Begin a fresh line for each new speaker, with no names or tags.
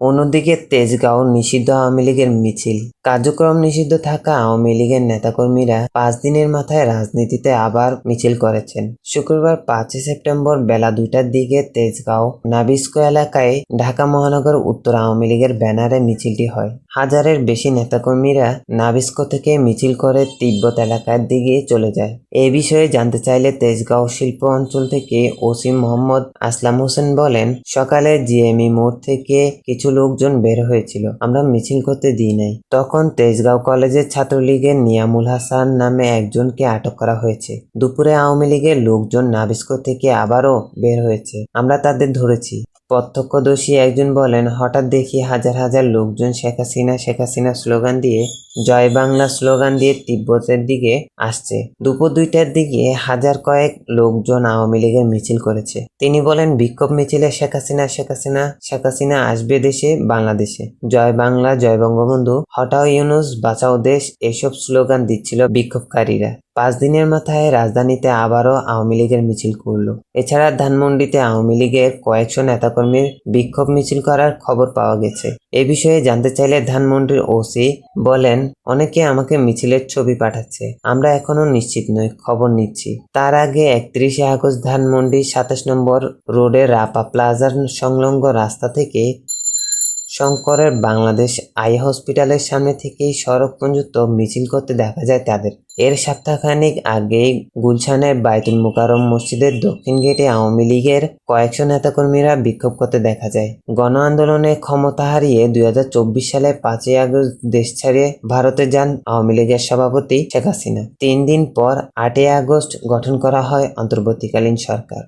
অন্যদিকে তেজগাঁও নিষিদ্ধ আওয়ামী লীগের মিছিল। কার্যক্রম নিষিদ্ধ থাকা আওয়ামী লীগের নেতাকর্মীরা পাঁচ দিনের মাথায় রাজনীতিতে আবার মিছিল করেছেন। শুক্রবার পাঁচই সেপ্টেম্বর বেলা দুইটার দিকে তেজগাঁও নাবিস্কো এলাকায় ঢাকা মহানগর উত্তর আওয়ামী লীগের ব্যানারে মিছিলটি হয়। হাজারের বেশি নেতাকর্মীরা নাবিস্কো থেকে মিছিল করে তিব্বত এলাকার দিকে চলে যায়। এ বিষয়ে জানতে চাইলে তেজগাঁও শিল্প অঞ্চল থেকে ওসি মোহাম্মদ আসলাম হোসেন বলেন, সকালে জিএমই মোড় থেকে কিছু লোকজন বের হয়েছিল। আমরা মিছিল করতে দিই নাই। তখন তেজগাঁও কলেজের ছাত্রলীগের নিয়ামুল হাসান নামে একজনকে আটক করা হয়েছে। দুপুরে আওয়ামী লীগের লোকজন নাবিস্কো থেকে আবারও বের হয়েছে। আমরা তাদের ধরেছি। প্রত্যক্ষদর্শী একজন বলেন, হঠাৎ দেখি হাজার হাজার লোকজন শেখ হাসিনা শেখ হাসিনা স্লোগান দিয়ে, জয় বাংলা স্লোগান দিয়ে তিব্বতের দিকে আসছে। দুপুর দুইটার দিকে হাজার কয়েক লোকজন আওয়ামী লীগের মিছিল করেছে। তিনি বলেন, বিক্ষোভ মিছিলে শেখ হাসিনা শেখ হাসিনা শেখ হাসিনা আসবে দেশে, বাংলাদেশে। জয় বাংলা, জয় বঙ্গবন্ধু, হটাও ইউনুস, বাঁচাও দেশ, এসব স্লোগান দিচ্ছিল বিক্ষোভকারীরা। পাঁচ দিনের মাথায় রাজধানীতে আবারও আওয়ামী লীগের মিছিল করল। এছাড়া ধানমন্ডিতে আওয়ামী লীগের কয়েকশো নেতাকর্মীর বিক্ষোভ মিছিল করার খবর পাওয়া গেছে। এ বিষয়ে জানতে চাইলে ধানমন্ডির ওসি বলেন, অনেকে আমাকে মিছিলের ছবি পাঠাচ্ছে। আমরা এখনও নিশ্চিত নই, খবর নিচ্ছি। তার আগে একত্রিশে আগস্ট ধানমন্ডি সাতাশ নম্বর রোডের রাপা প্লাজার সংলগ্ন রাস্তা থেকে শঙ্করের বাংলাদেশ আই হসপিটালের সামনে থেকেই সড়ক পর্যন্ত মিছিল করতে দেখা যায় তাদের। এর সপ্তাহখানেক আগেই গুলশানের বাইতুল মুকাররম মসজিদের দক্ষিণ গেটে আওয়ামী লীগের কয়েকশো নেতাকর্মীরা বিক্ষোভ করতে দেখা যায়। গণ আন্দোলনে ক্ষমতা হারিয়ে দুই হাজার চব্বিশ সালে পাঁচই আগস্ট দেশ ছাড়িয়ে ভারতে যান আওয়ামী লীগের সভাপতি শেখ হাসিনা। তিন দিন পর আটই আগস্ট গঠন করা হয় অন্তর্বর্তীকালীন সরকার।